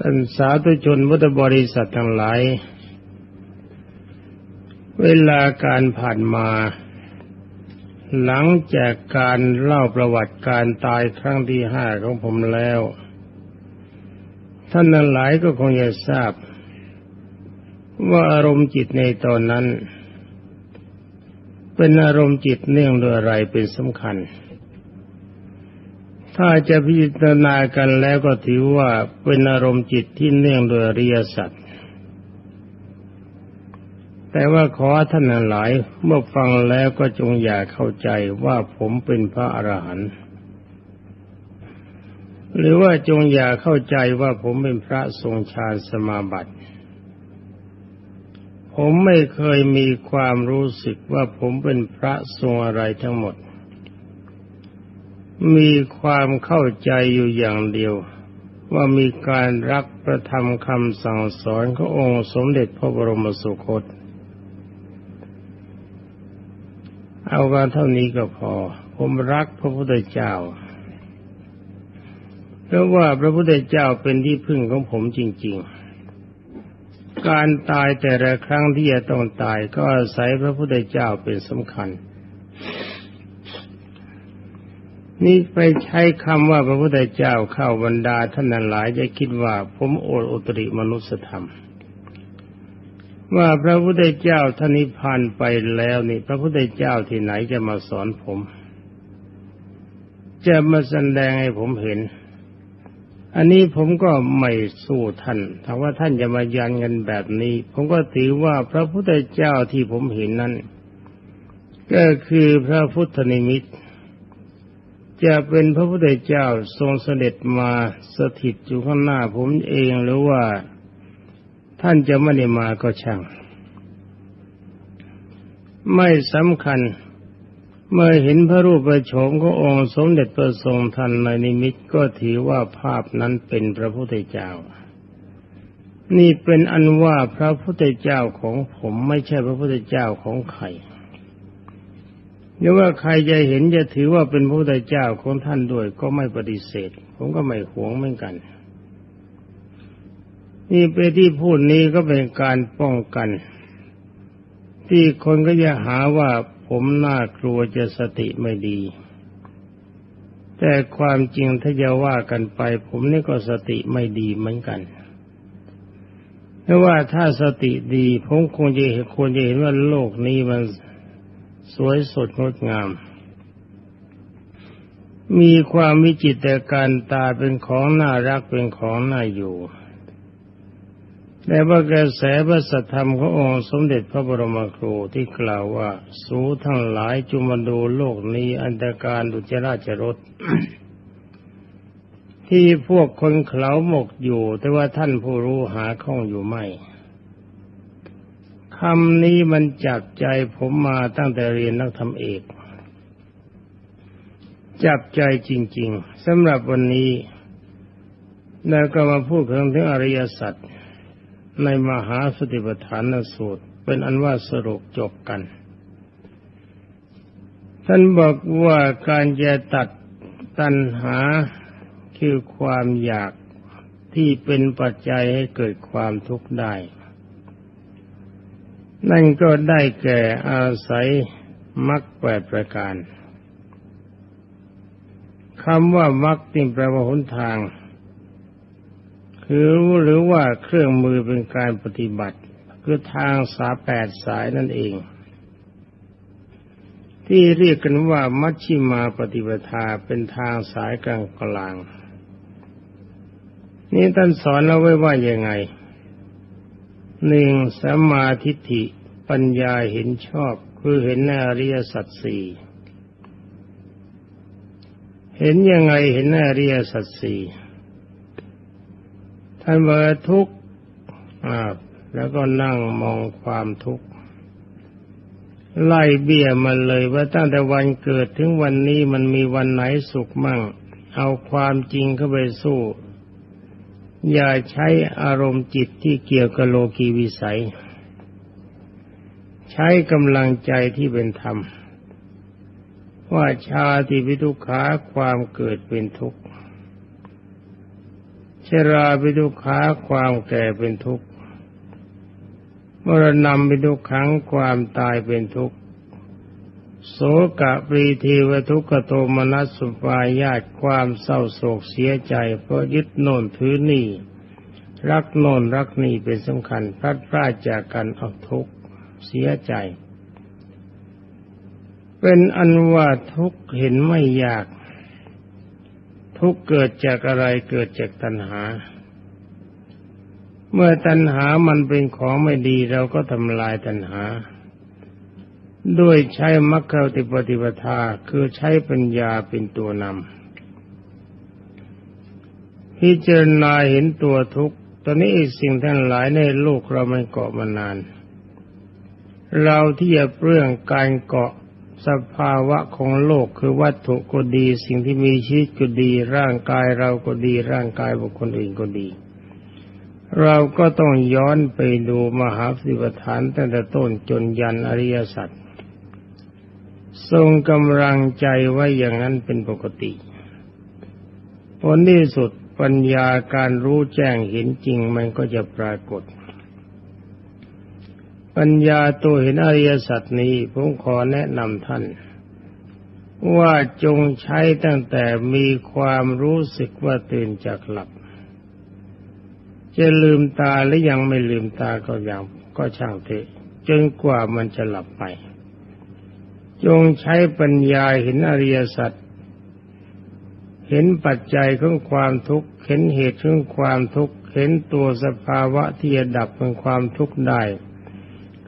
ท่านสาธุชนพุทธบริษัททั้งหลาย เวลาการผ่านมา หลังจากการเล่าประวัติการตายครั้งที่ห้าของผมแล้ว ท่านทั้งหลายก็คงจะทราบ ว่าอารมณ์จิตในตอนนั้น เป็นอารมณ์จิตเนื่องด้วยอะไรเป็นสำคัญ ถ้าจะพิจารณากันแล้วก็ถือว่าเป็นอารมณ์จิตที่เนื่องโดยอริยสัจแต่ว่าขอท่านหลายเมื่อฟังแล้วก็จงอย่าเข้าใจว่าผมเป็นพระอรหันต์หรือว่าจงอย่าเข้าใจว่าผมเป็นพระทรงฌานสมาบัติ ผมไม่เคยมีความรู้สึกว่าผมเป็นพระทรงอะไรทั้งหมด มีความเข้าใจอยู่อย่างเดียว ว่ามีการรักประธรรมคำสั่งสอนขององค์สมเด็จพระบรมสุคต เอาการเท่านี้ก็พอ ผมรักพระพุทธเจ้า เพราะว่าพระพุทธเจ้าเป็นที่พึ่งของผมจริง ๆการตายแต่ละครั้งที่จะต้องตายก็อาศัยพระพุทธเจ้าเป็นสำคัญ นี่ไปใช้คำว่าพระพุทธเจ้าเข้าบรรดาท่านนั้นหลายจะคิดว่าผมโอดอุตริมนุสธรรม ว่าพระพุทธเจ้าท่านนิพานไปแล้วนี่ พระพุทธเจ้าที่ไหนจะมาสอนผม จะมาแสดงให้ผมเห็น อันนี้ผมก็ไม่สู้ท่านถ้าว่าท่านจะมายันกันแบบนี้ ผมก็ถือว่าพระพุทธเจ้าที่ผมเห็นนั้น ก็คือพระพุทธนิมิต จะเป็นพระพุทธเจ้าทรงเสด็จมาสถิตอยู่ข้างหน้าผมเองหรือว่าท่านจะไม่ได้มาก็ช่าง ไม่สำคัญ เมื่อเห็นพระรูปประโฉมขององค์สมเด็จพระทรงทันในนิมิตก็ถือว่าภาพนั้นเป็นพระพุทธเจ้า นี่เป็นอันว่าพระพุทธเจ้าของผมไม่ใช่พระพุทธเจ้าของใคร หรือว่าใครจะเห็นจะถือว่าเป็นพระพุทธเจ้าของท่านด้วยก็ไม่ปฏิเสธ ผมก็ไม่หวงเหมือนกัน นี่ไปที่พูดนี้ก็เป็นการป้องกัน ที่คนก็จะหาว่าผมน่ากลัวจะสติไม่ดี แต่ความจริงถ้าจะว่ากันไป ผมนี่ก็สติไม่ดีเหมือนกันเพราะว่าถ้าสติดี ผมคงจะเห็นควรจะเห็นว่าโลกนี้มัน สวยสดงดงาม มีความวิจิตรการตาเป็นของน่ารักเป็นของน่าอยู่แต่ว่ากระแสพระสัทธรรมขององค์สมเด็จพระบรมครูที่กล่าวว่า สูทั้งหลายจุมาดูโลกนี้อันตรการดุจราชรถที่พวกคนเขาหมกอยู่ แต่ว่าท่านผู้รู้หาข้องอยู่ไม่ำนี้มันจับใจผมมาตั้งแต่เรียนนักธรรมเอก จับใจจริง ๆสำหรับวันนี้แล้วก็มาพูดถึงถึงอริยสัจในมหาสติปัฏฐานสูตร เป็นอันว่าสรุปจบกัน ท่านบอกว่าการจะตัดตัณหาคือความอยากที่เป็นปัจจัยให้เกิดความทุกข์ได้ นั่นก็ได้แก่อาศัยมรรคแปดประการคำว่ามรรคติแปลว่าหนทาง คือหรือว่าเครื่องมือเป็นการปฏิบัติ คือทางสาแปดสายนั่นเอง ที่เรียกกันว่ามัชชิมาปฏิปทาเป็นทางสายกลางกลาง นี่ท่านสอนเราไว้ว่ายังไง หนึ่งสัมมาทิฏฐิปัญญาเห็นชอบ คือเห็นในอริยสัจสี่เห็นยังไงเห็นในอริยสัจสี่ท่านบอกทุกข์แล้วก็นั่งมองความทุกข์ไล่เบี้ยมันเลยว่าตั้งแต่วันเกิดถึงวันนี้มันมีวันไหนสุขมั่ง เอาความจริงเข้าไปสู้ อย่าใช้อารมณ์จิตที่เกี่ยวกับโลกีวิสัย ใช้กำลังใจที่เป็นธรรม ว่าชาติพิทุขาความเกิดเป็นทุกข์ชราเป็นทุขาความแก่เป็นทุกข์มรณะเป็นทุขังความตายเป็นทุกข์ โสกะปรีทีวทุกขโทมนัสสุปายาตความเศร้าโศกเสียใจ เพราะยึดโน่นถือนี่ รักโน่นรักนี่เป็นสำคัญพลัดพรากจากกันเอาทุกเสียใจ เป็นอันว่าทุกเห็นไม่ยาก ทุกเกิดจากอะไรเกิดจากตัณหา เมื่อตัณหามันเป็นของไม่ดีเราก็ทำลายตัณหา ด้วยใช้มรรคติปฏิปทาคือใช้ปัญญาเป็นตัวนำพิจารณาเห็นตัวทุกข์ตอนนี้สิ่งทั้งหลายในโลกเรามันเกาะมานาน เราที่จะเปรื่องการเกาะสภาวะของโลกคือวัตถุก็ดี สิ่งที่มีชีวิตก็ดี ร่างกายเราก็ดี ร่างกายบุคคลอื่นก็ดี เราก็ต้องย้อนไปดูมหาสิบฐานตั้งแต่ต้นจนยันอริยสัจ ทรงกำลังใจไว้อย่างนั้นเป็นปกติ ผลที่สุดปัญญาการรู้แจ้งเห็นจริงมันก็จะปรากฏ ปัญญาตัวเห็นอริยสัจนี้ผมขอแนะนำท่าน ว่าจงใช้ตั้งแต่มีความรู้สึกว่าตื่นจากหลับ จะลืมตาหรือยังไม่ลืมตาก็ยังก็ช่างเถอะจนกว่ามันจะหลับไป จงใช้ปัญญาเห็นอริยสัจเห็นปัจจัยของความทุกข์ เห็นเหตุของความทุกข์ เห็นตัวสภาวะที่จะดับเป็นความทุกข์ได้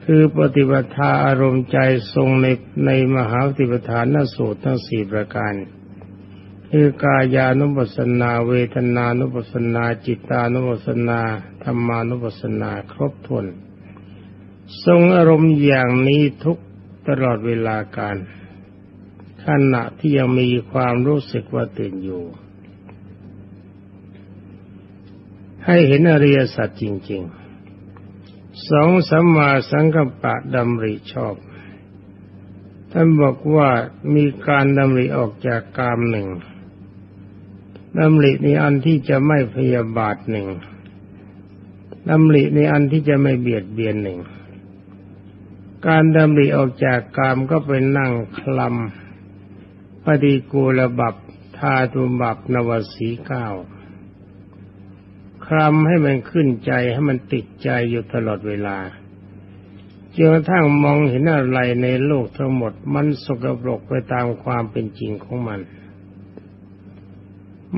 คือปฏิบัติอารมณ์ใจทรงในในมหาปฏิปทานสูตรทั้งสี่ประการ คือกายานุปัสสนา เวทนานุปัสสนา จิตานุปัสสนาธรรมานุปัสสนาครบถ้วนทรงอารมณ์อย่างนี้ทุก ตลอดเวลาการขณะที่ยังมีความรู้สึกว่าตื่นอยู่ ให้เห็นอริยสัจจริง ๆ สองสัมมาสังกัปปะดำริชอบ ท่านบอกว่ามีการดำริออกจากกามหนึ่งดำริในอันที่จะไม่พยาบาทหนึ่งดำริในอันที่จะไม่เบียดเบียนหนึ่ง การดำริออกจากกามก็เป็นนั่งคลำปฏิกูลบับทาตุบับนวสีเก้าคลำให้มันขึ้นใจให้มันติดใจอยู่ตลอดเวลาจนกระทั่งมองเห็นอะไรในโลกทั้งหมดมันสกปรกไปตามความเป็นจริงของมัน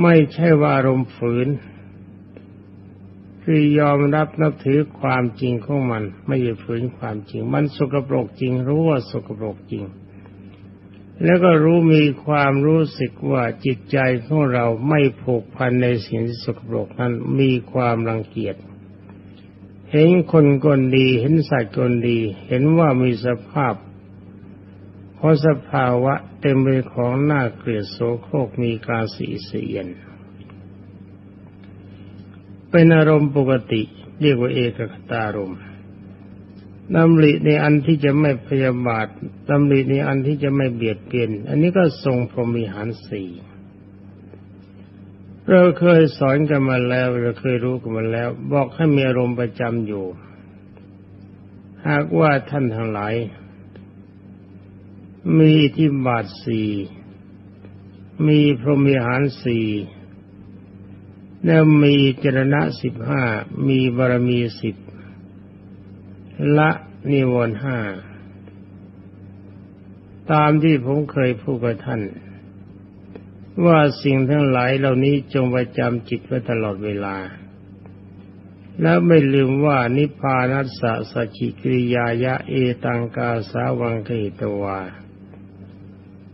ไม่ใช่ว่าอารมณ์ฝืน คือยอมรับนับถือความจริงของมัน ไม่ใช่ฝืนความจริง มันสกปรกจริง รู้ว่าสกปรกจริง แล้วก็รู้มีความรู้สึกว่าจิตใจของเราไม่ผูกพันในสิ่งสกปรกนั้นมีความรังเกียจเห็นคนคนดี เห็นสัตว์คนดี เห็นว่ามีสภาพเพราะสภาวะเต็มไปของหน้าเกลียดโสโครกมีการสีเสียน เป็นอารมณ์ปกติ เรียกว่าเอกคตารมณ์ดำริในอันที่จะไม่พยาบาทดำริในอันที่จะไม่เบียดเบียน อันนี้ก็ทรงพรหมิหารสี่เราเคยสอนกันมาแล้ว เราเคยรู้กันมาแล้ว บอกให้มีอารมณ์ประจำอยู่ หากว่าท่านทั้งหลาย มีที่บาทสี่มีพรหมิหารสี่ แล้วมีจรณะสิบห้ามีบารมีสิบละนิวรณ์ห้าตามที่ผมเคยพูดกับท่าน ว่าสิ่งทั้งหลายเหล่านี้จงประจำจิตไว้ตลอดเวลา แล้วไม่ลืมว่านิพพานัสสะสจิกิริยายะเอตังกาสาวังเกตวา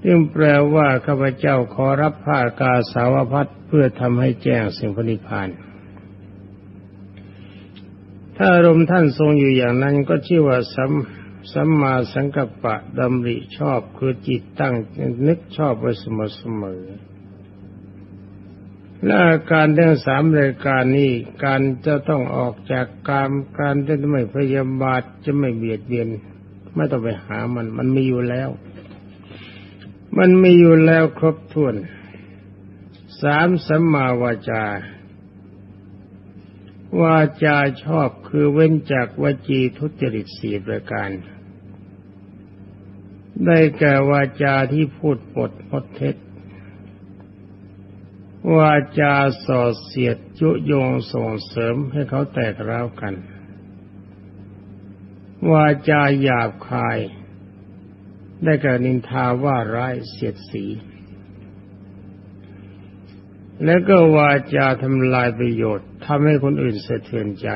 ซึ่งแปลว่าข้าพเจ้าขอรับผ้ากาสาวพัดเพื่อทำให้แจ้งสิ่งพนิพานถ้าอารมณ์ท่านทรงอยู่อย่างนั้นก็ชื่อว่าสัมสัมมาสังกัปปะดำริชอบคือจิตตั้งนึกชอบไว้เสมอเสมอและอาการทั้งสามรายการนี้การจะต้องออกจากกามการจะไม่พยาบาทจะไม่เบียดเบียน ไม่ต้องไปหามัน มันมีอยู่แล้ว มันมีอยู่แล้วครบถ้วนสามสัมมาวาจาวาจาชอบคือเว้นจากวจีทุจริตสี่ประการ ได้แก่วาจาที่พูดปดมดเท็จ วาจาส่อเสียดยุยงส่งเสริมให้เขาแตกร้าวกัน วาจาหยาบคาย ได้แก่นินทาว่าร้ายเสียดสี แล้วก็วาจาทำลายประโยชน์ทำให้คนอื่นสะเทือนใจ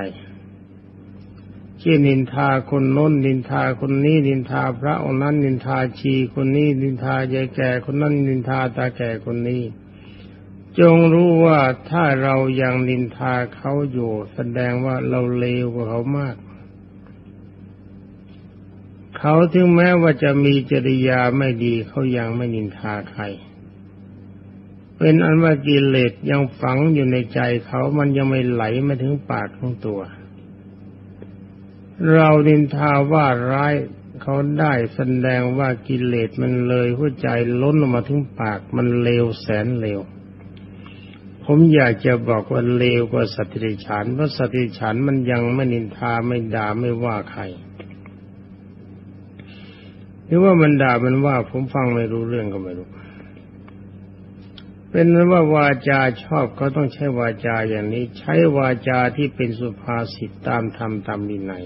ที่นินทาคนน้นนินทาคนนี้นินทาพระองค์นั้นนินทาชีคนนี้นินทายายแก่คนนั้นนินทาตาแก่คนนี้ จงรู้ว่าถ้าเรายังนินทาเขาอยู่ แสดงว่าเราเลวกว่าเขามาก เขาถึงแม้ว่าจะมีจริยาไม่ดีเขายังไม่นินทาใคร เป็นอันว่ากิเลสยังฝังอยู่ในใจเขามันยังไม่ไหลมาถึงปากของตัว เราดินทาว่าร้ายเขาได้แสดงว่ากิเลสมันเลยหัวใจล้นออกมาถึงปากมันเลวแสนเลวผมอยากจะบอกว่าเลวกว่าสติฉันเพราะสติฉันมันยังไม่นินทาไม่ด่าไม่ว่าใคร หรือว่ามันด่ามันว่าผมฟังไม่รู้เรื่องก็ไม่รู้ เป็นนั้นว่าวาจาชอบก็ต้องใช้วาจาอย่างนี้ ใช้วาจาที่เป็นสุภาษิตตามธรรมตามวินัย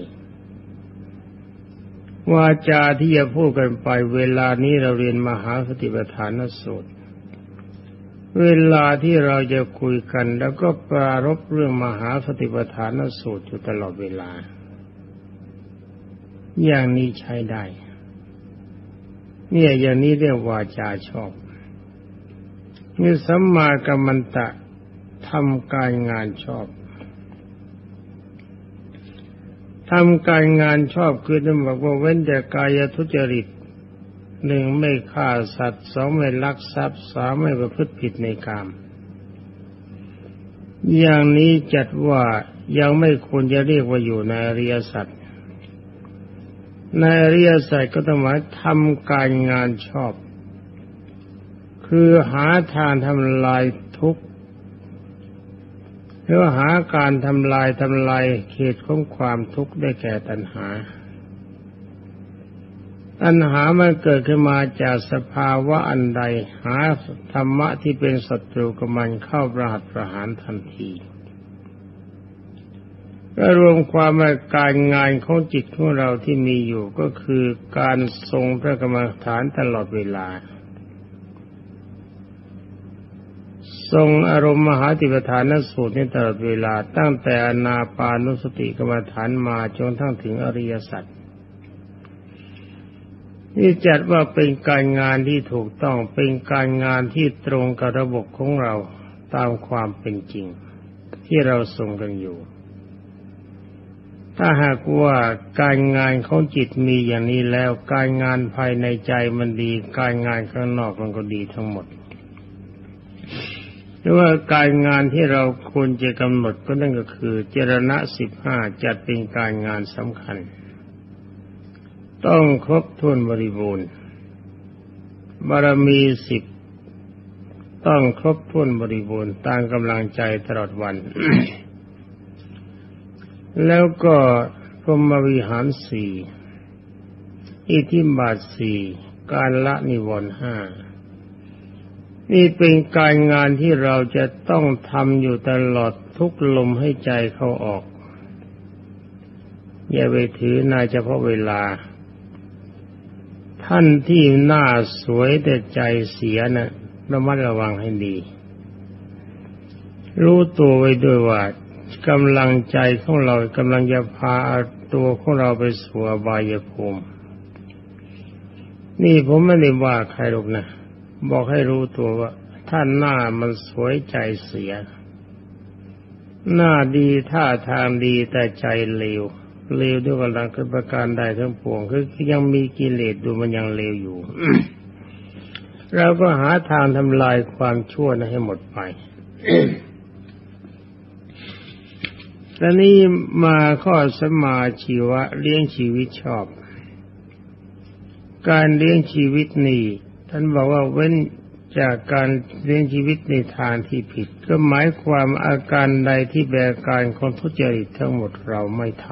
วาจาที่จะพูดกันไปเวลานี้เราเรียนมหาสติปัฏฐานสูตร เวลาที่เราจะคุยกัน แล้วก็ปรารบเรื่องมหาสติปัฏฐานสูตรอยู่ตลอดเวลา อย่างนี้ใช้ได้ เนี่ยอย่างนี้เรียกวาจาชอบมีสัมมากัมมันตะทำการงานชอบทำการงานชอบคือท่นบอกว่าเว้นจากกายทุจริตหนึ่งไม่ฆ่าสัตว์สองไม่ลักทรัพย์สามไม่ประพฤติผิดในกามอย่างนี้จัดว่ายังไม่ควรจะเรียกว่าอยู่ในอริยสัจ ในอริยสัจก็ต้องหมายทำการงานชอบ คือหาทางทำลายทุกข์หรือหาการทำลายทำลายเขตของความทุกข์ได้แก่ตัณหา ตัณหามันเกิดขึ้นมาจากสภาวะอันใด หาธรรมะที่เป็นศัตรูกับมันเข้าประหัตประหารทันที ก็รวมความว่าการงานของจิตของเราที่มีอยู่ก็คือการทรงพระกรรมฐานตลอดเวลา ทรงอารมณ์มหาติปฐานสูตรนี้ตลอดเวลาตั้งแต่อนาปานุสติกรรมฐานมาจนทั้งถึงอริยสัจนี่จัดว่าเป็นการงานที่ถูกต้องเป็นการงานที่ตรงกับระบบของเราตามความเป็นจริง ที่เราทรงกันอยู่ ถ้าหากว่าการงานของจิตมีอย่างนี้แล้ว การงานภายในใจมันดี การงานข้างนอกมันก็ดีทั้งหมดหรือว่าการงานที่เราควรจะกำหนดก็นั่นก็คือเจรณะสิบห้าจัดเป็นการงานสำคัญ ต้องครบถ้วนบริบูรณ์ บารมีสิบต้องครบถ้วนบริบูรณ์ตามกำลังใจตลอดวัน แล้วก็พรหมวิหารสี่อิทิบาทสี่การละนิวรณ์ห้านี่เป็นการงานที่เราจะต้องทำอยู่ตลอดทุกลมให้ใจเข้าออก อย่าไปถือนายเฉพาะเวลา ท่านที่หน้าสวยแต่ใจเสียนะระมัดระวังให้ดี รู้ตัวไว้ด้วยว่า กำลังใจของเรากำลังจะพาตัวของเราไปสู่บายภูมิ นี่ผมไม่ได้ว่าใครหรอกนะ บอกให้รู้ตัวว่าท่านหน้ามันสวยใจเสีย หน้าดีท่าทางดีแต่ใจเลวเลวด้วยกำลังคือประการใดทั้งปวงคือยังมีกิเลสดูมันยังเลวอยู่เราก็หาทางทำลายความชั่วนั้นให้หมดไป ตอนนี้มาข้อสมาชีวะเลี้ยงชีวิตชอบ การเลี้ยงชีวิตนี่ท่านบอกว่าเว้นจากการเลี้ยงชีวิตในทางที่ผิด ก็หมายความอาการใดที่แบกการคนทุจริตทั้งหมดเราไม่ท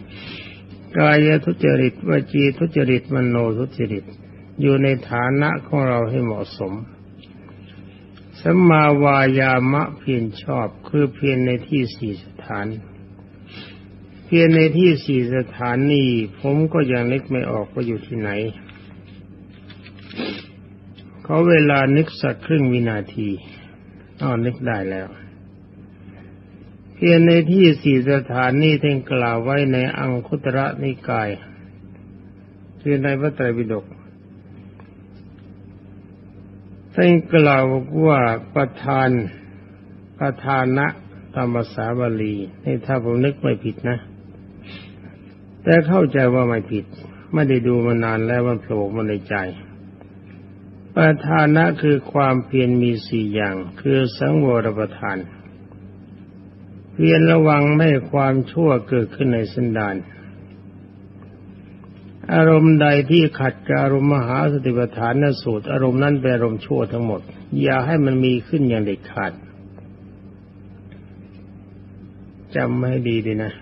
ำกายทุจริตวจีทุจริตมโนทุจริต อยู่ในฐานะของเราให้เหมาะสม สัมมาวายามะเพียรชอบคือเพียรในที่สี่สถาน เพียรในที่สี่สถานนี้ผมก็ยังนึกไม่ออกว่าอยู่ที่ไหนเขาเวลานึกสักครึ่งวินาทีอ๋อนึกได้แล้ว เพียรในที่สี่สถานนี้ท่านกล่าวไว้ในอังคุตระนิกายคือในพระไตรปิฎก ท่านกล่าวว่าประธานประธานะตามภาษาบาลีนี่ถ้าผมนึกไม่ผิดนะ แต่เข้าใจว่าไม่ผิด ไม่ได้ดูมานานแล้วมันโผล่มาในใจ ประธานะคือความเพียรมีสี่อย่าง คือสังวรประทาน เพียรระวังไม่ความชั่วเกิดขึ้นในสันดาน อารมณ์ใดที่ขัดกับอารมณ์มหาสติปัฏฐานนสูตร อารมณ์นั้นเป็นอารมณ์ชั่วทั้งหมด อย่าให้มันมีขึ้นอย่างเด็ดขาดจำไม่ดีดีนะ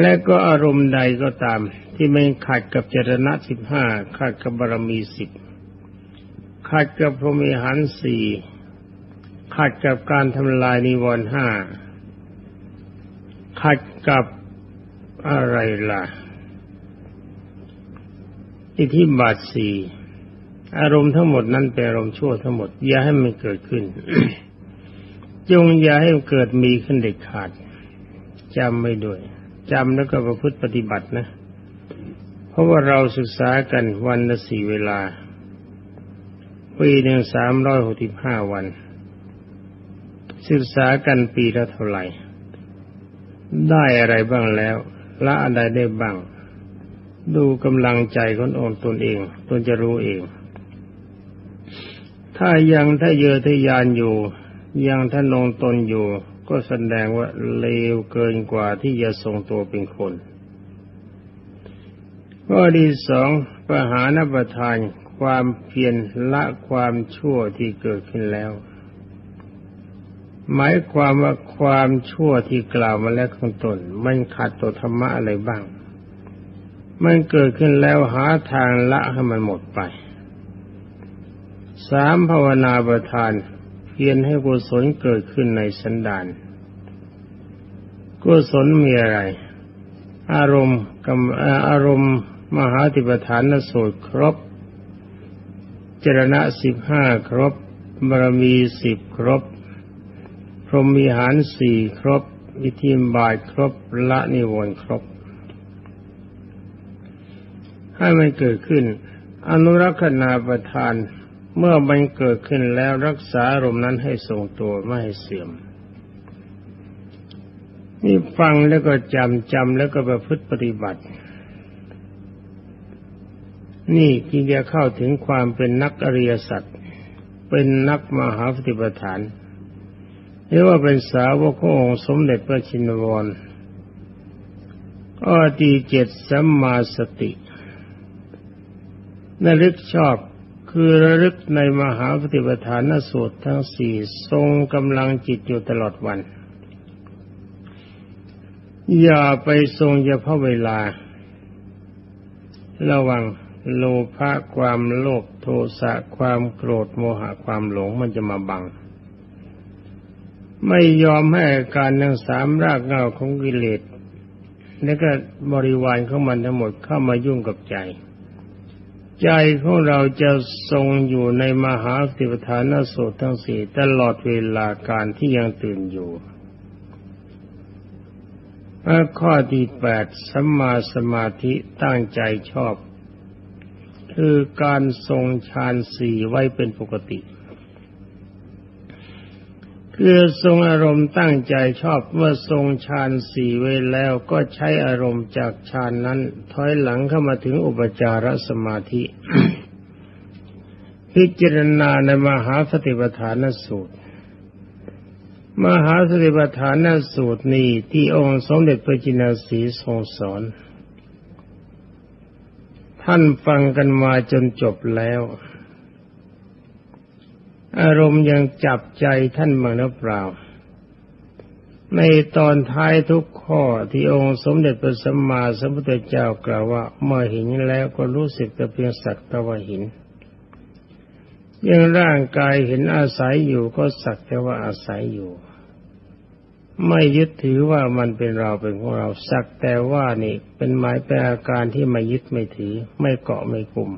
และก็อารมณ์ใดก็ตาม ที่ไม่ขัดกับเจรณะสิบห้าขัดกับบารมีสิบขัดกับพรมิหารสี่ขัดกับการทำลายนิวรณ์ห้าขัดกับ อะไรล่ะ อิทธิบาทสี่อารมณ์ทั้งหมดนั้นเป็นอารมณ์ชั่วทั้งหมด อย่าให้มันเกิดขึ้น จงอย่าให้มันเกิดมีขึ้นเด็ดขาดจำไม่ด้วยจำแล้วก็ประพฤติปฏิบัตินะ เพราะว่าเราศึกษากันวันละสี่เวลาปีหนึ่งสามร้อยหกสิบห้าวัน ศึกษากันปีละเท่าไหร่ ได้อะไรบ้างแล้ว ละอะไรได้บ้าง ดูกำลังใจขององตนเองตนจะรู้เอง ถ้ายังถ้าเยอทะยานอยู่ ยังท่านองตนอยู่ ก็แสดงว่าเลวเกินกว่าที่จะทรงตัวเป็นคนข้อที่สองปหานประทานความเพียรละความชั่วที่เกิดขึ้นแล้ว หมายความว่าความชั่วที่กล่าวมาแล้วข้างต้นมันขัดต่อธรรมะอะไรบ้าง มันเกิดขึ้นแล้วหาทางละให้มันหมดไป สามภาวนาประทาน เพียรให้กุศลเกิดขึ้นในสันดานกุศลมีอะไร อารมณ์กอารมณ์ มหาติปฐานนสูตรครบ เจรณะสิบห้าครบบารมีสิบครบ พรหมีหารสี่ครบอิทิมบายครบละนิวรณ์ครบ ให้มันเกิดขึ้น อนุรักษณาประทาน เมื่อมันเกิดขึ้นแล้วรักษาอารมณ์นั้นให้ทรงตัวไม่ให้เสื่อม นี่ฟังแล้วก็จำจำแล้วก็ประพฤติปฏิบัติ นี่ที่จะเข้าถึงความเป็นนักอริยสัจเป็นนักมหาปฏิปทาน เรียกว่าเป็นสาวกขององค์สมเด็จพระชินวรอ้อตีเจ็ดสัมมาสติระลึกชอบคือระลึกในมหาปฏิปทานสูตรทั้งสี่ทรงกำลังจิตอยู่ตลอดวัน อย่าไปทรงเฉพาะเวลา ระวังโลภะความโลภโทสะความโกรธโมหะความหลงมันจะมาบัง ไม่ยอมให้การทั้งสามรากเหง้าของกิเลสและก็บริวารของมันทั้งหมดเข้ามายุ่งกับใจ ใจของเราจะทรงอยู่ในมหาสติปัฏฐานสูตรทั้งสี่ตลอดเวลาการที่ยังตื่นอยู่ข้อที่แปดสัมมาสมาธิตั้งใจชอบ คือการทรงฌานสี่ไว้เป็นปกติ คือทรงอารมณ์ตั้งใจชอบเมื่อทรงฌานสี่ไว้แล้วก็ใช้อารมณ์จากฌานนั้น ถอยหลังเข้ามาถึงอุปจารสมาธิ พิจารณาในมหาสติปัฏฐานสูตร มหาสติปัฏฐานสูตรนี้ที่องค์สมเด็จพระจินสีทรงสอนทท่านฟังกันมาจนจบแล้ว อารมณ์ยังจับใจท่านบ้างหรือเปล่า ในตอนท้ายทุกข้อที่องค์สมเด็จพระสัมมาสัมพุทธเจ้ากล่าวว่าเมื่อห็นแล้วก็รู้สึกแต่เพียงสักแต่ว่าเห็นยังร่างกายเห็นอาศัยอยู่ก็สักแต่ว่าอาศัยอยู่ ไม่ยึดถือว่ามันเป็นเราเป็นของเราสักแต่ว่านี่ เป็นหมายแปลอาการที่ไม่ยึดไม่ถือ ไม่เกาะไม่กลุ่ม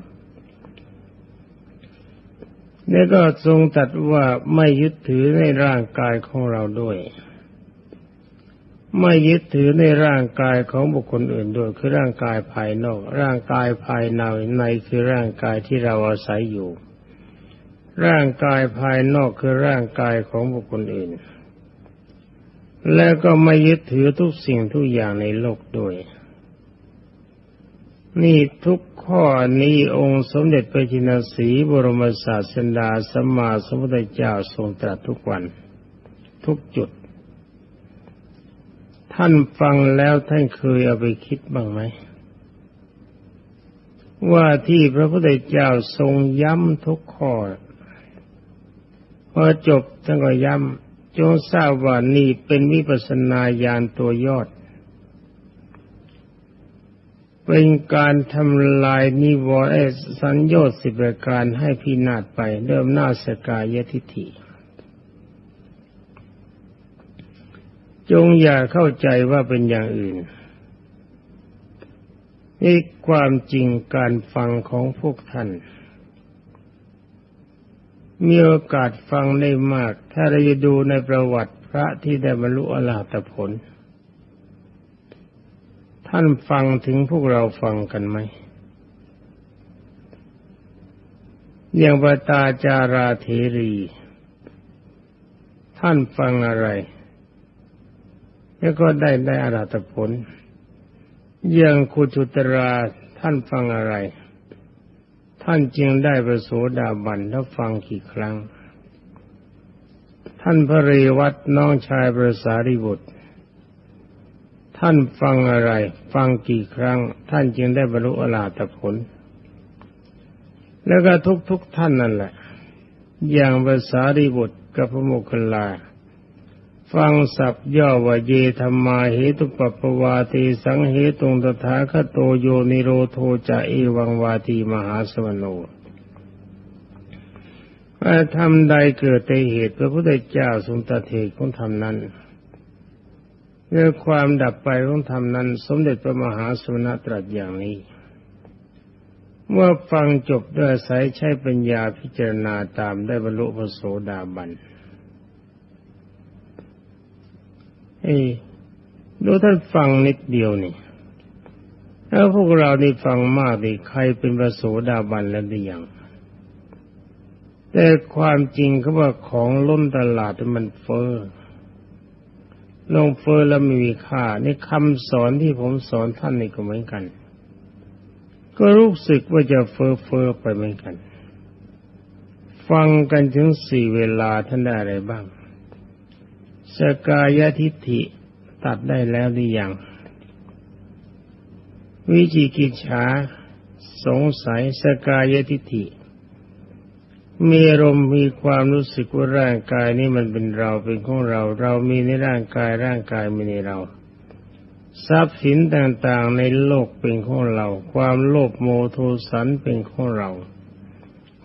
นี่ก็ทรงตัดว่าไม่ยึดถือในร่างกายของเราด้วย ไม่ยึดถือในร่างกายของบุคคลอื่นด้วยคือร่างกายภายนอก ร่างกายภายในในคือร่างกายที่เราอาศัยอยู่ ร่างกายภายนอกคือร่างกายของบุคคลอื่น แล้วก็ไม่ยึดถือทุกสิ่งทุกอย่างในโลกด้วย นี่ทุกข้อนี้องค์สมเด็จพระจินสีบรมศาสดาสัมมาสัมพุทธเจ้าทรงตรัสทุกวัน ทุกจุด ท่านฟังแล้วท่านเคยเอาไปคิดบ้างไหม ว่าที่พระพุทธเจ้าทรงย้ำทุกข้อพอจบท่านก็ย้ำจงทราบว่านี่เป็นวิปัสสนาญาณตัวยอด เป็นการทำลายนิวรณ์สัญญาสิบประการให้พินาศไปเริ่มหน้าสกายทิฐิจงอย่าเข้าใจว่าเป็นอย่างอื่น นี่ความจริงการฟังของพวกท่าน มีโอกาสฟังได้มาก ถ้าเราจะดูในประวัติพระที่ได้บรรลุอรหัตผล ท่านฟังถึงพวกเราฟังกันไหมอย่างปตาจาราเทรี ท่านฟังอะไร แล้วก็ได้ได้อาราตผลอย่างคุจุตราท่านฟังอะไร ท่านจึงได้ประโสดาบันแล้วฟังกี่ครั้ง ท่านพระเรวัตน้องชายประสาริบุตร ท่านฟังอะไร ฟังกี่ครั้ง ท่านจึงได้บรรลุอรหัตผล แล้วก็ทุกๆทท่านนั่นแหละ อย่างภาษาริบุตรกับพระโมคคัลลา ฟังสับย่อว่าเยธรรมาเหตุปปวาตีสังเหตุงตถาคโตโยนิโรโทจะเอวังวาตีมหาสวโนว่าทำใดเกิดแต่เหตุพระพุทธเจ้าทรงตเทศของธรรมนั้น เรื่องความดับไปของธรรมนั้น สมเด็จพระมหาสุนตรัสอย่างนี้ เมื่อฟังจบด้วยสายใช้ปัญญาพิจารณาตามได้บรรลุพระโสดาบันเอ้ดูท่านฟังนิดเดียวนี่แล้วพวกเรานี่ฟังมากดิใครเป็นพระโสดาบันแล้วหรือยังแต่ความจริงเขาว่าของล้นตลาดมันเฟ้อ ลงเฟอแล้วไม่มีค่าในคำสอนที่ผมสอนท่านนี่ก็เหมือนกัน ก็รู้สึกว่าจะเฟอเฟอไปเหมือนกัน ฟังกันถึงสี่เวลาท่านได้อะไรบ้าง สกายทิฏฐิตัดได้แล้วหรือยัง วิจิกิจฉาสงสัยสกายทิฏฐิ มีอารมณ์มีความรู้สึกว่าร่างกายนี้มันเป็นเราเป็นของเรา เรามีในร่างกายร่างกายมีในเรา ทรัพย์สินต่างๆในโลกเป็นของเรา ความโลภโมโทสันเป็นของเรา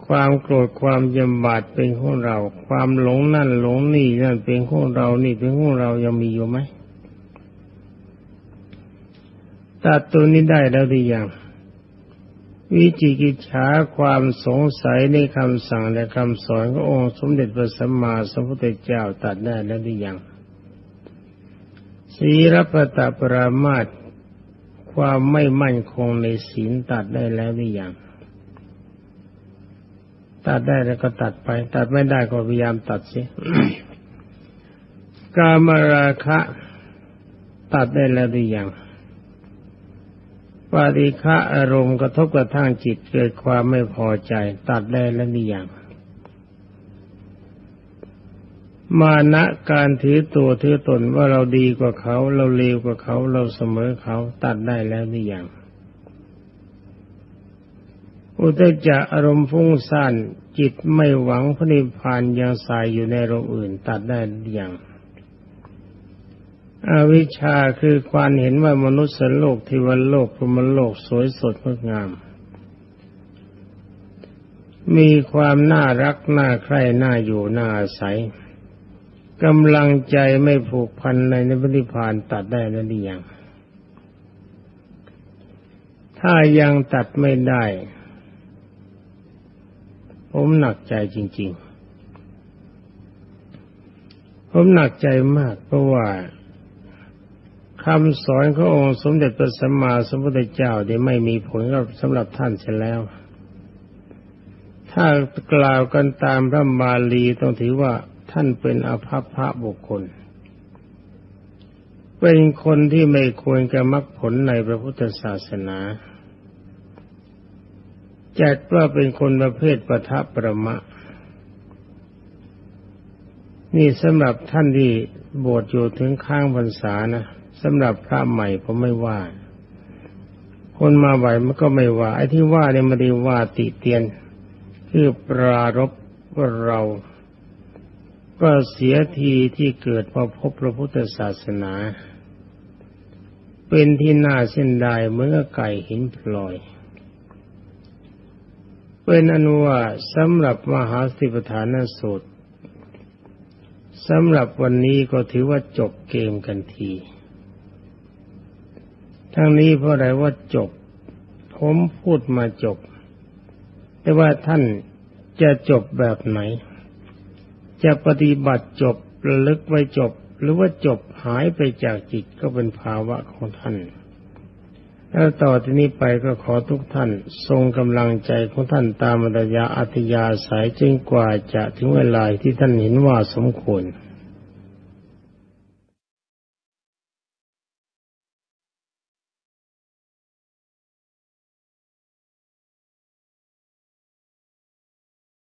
ความโกรธความยำบาดเป็นของเรา ความหลงนั่นหลงนี่นั่นเป็นของเรานี่เป็นของเรายังมีอยู่ไหมตัดตัวนี้ได้แล้วหรือยัง วิจิกิจฉาความสงสัยในคำสั่งและคำสอนขององค์สมเด็จพระสัมมาสัมพุทธเจ้าตัดได้แล้วหรือยังศีรปตปรามาตความไม่มั่นคงในศีลตัดได้แล้วหรือยังตัดได้แล้วก็ตัดไป ตัดไม่ได้ก็พยายามตัดสิกามราคะ ตัดได้แล้วหรือยัง ปาฏิฆะอารมณ์กระทบกระทั่งจิตเกิดความไม่พอใจ ตัดได้แล้วนี่อย่างมานะการถือตัวถือตนว่าเราดีกว่าเขา เราเลวกว่าเขา เราเสมอเขาตัดได้แล้วนี่อย่างอุตจะอารมณ์ฟุ้งซ่านจิตไม่หวังพระนิพพานยังสายอยู่ในรงอื่น ตัดได้หรือยัง อวิชชาคือความเห็นว่ามนุษย์โลกทิวันโลกพรหมโลกสวยสดงดงาม มีความน่ารักน่าใคร่น่าอยู่น่าอาศัยกำลังใจไม่ผูกพันในนิพพานตัดได้แล้วหรือยังถ้ายังตัดไม่ได้ ผมหนักใจจริง ๆ ผมหนักใจมากเพราะว่า คำสอนขององค์สมเด็จพระสัมมาสัมพุทธเจ้าได้ไม่มีผลกับสำหรับท่านเสียแล้ว ถ้ากล่าวกันตามพระบาลีต้องถือว่าท่านเป็นอภัพพระบุคคล เป็นคนที่ไม่ควรจะมรรคผลในพระพุทธศาสนา จัดว่าเป็นคนประเภทปทัพประมะ นี่สำหรับท่านที่บวชอยู่ถึงข้างพรรษานะ สำหรับพระใหม่ผมไม่ว่า คนมาไหวมันก็ไม่ว่า ไอ้ที่ว่าเนี่ยไม่ได้ว่าติเตียน คือปรารบว่าเรา ก็เสียทีที่เกิดมาพบพระพุทธศาสนา เป็นที่น่าเส้นได้เมื่อไก่หินพลอยเป็นอนุว่าสำหรับมหาสติปัฏฐานสูตรสำหรับวันนี้ก็ถือว่าจบเกมกันที ทั้งนี้เพราะอะไรว่าจบ ผมพูดมาจบ แต่ว่าท่านจะจบแบบไหน จะปฏิบัติจบระลึกไว้จบ หรือว่าจบหายไปจากจิตก็เป็นภาวะของท่านแล้วต่อที่นี้ไปก็ขอทุกท่าน ทรงกำลังใจของท่านตามอัตยาอัตยาสายจึงกว่าจะถึงเวลาที่ท่านเห็นว่าสมควร